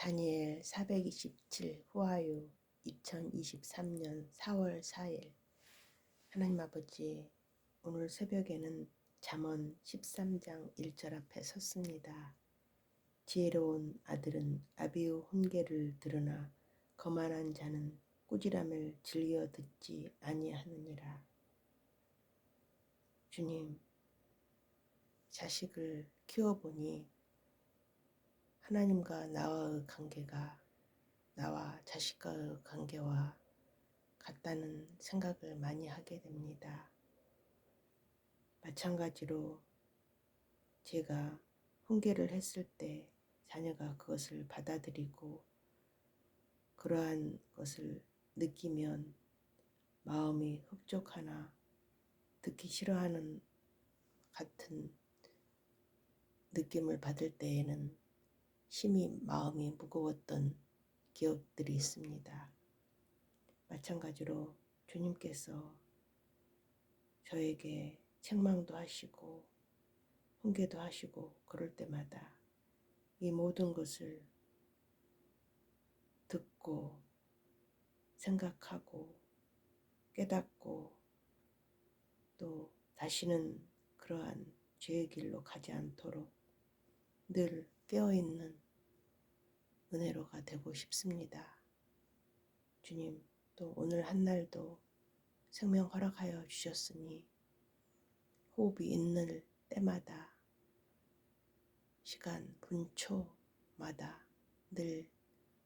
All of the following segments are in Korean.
다니엘 427 후아유 2023년 4월 4일 하나님 아버지 오늘 새벽에는 잠언 13장 1절 앞에 섰습니다. 지혜로운 아들은 아비의 훈계를 들으나 거만한 자는 꾸지람을 즐겨 듣지 아니하느니라. 주님, 자식을 키워보니 하나님과 나와의 관계가 나와 자식과의 관계와 같다는 생각을 많이 하게 됩니다. 마찬가지로 제가 훈계를 했을 때 자녀가 그것을 받아들이고 그러한 것을 느끼면 마음이 흡족하나 듣기 싫어하는 같은 느낌을 받을 때에는 심히 마음이 무거웠던 기억들이 있습니다. 마찬가지로 주님께서 저에게 책망도 하시고 훈계도 하시고 그럴 때마다 이 모든 것을 듣고 생각하고 깨닫고 또 다시는 그러한 죄의 길로 가지 않도록 늘 깨어있는 은혜로가 되고 싶습니다. 주님, 또 오늘 한 날도 생명 허락하여 주셨으니 호흡이 있는 때마다 시간 분초마다 늘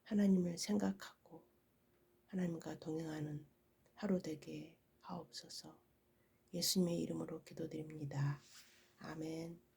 하나님을 생각하고 하나님과 동행하는 하루 되게 하옵소서 예수님의 이름으로 기도드립니다. 아멘.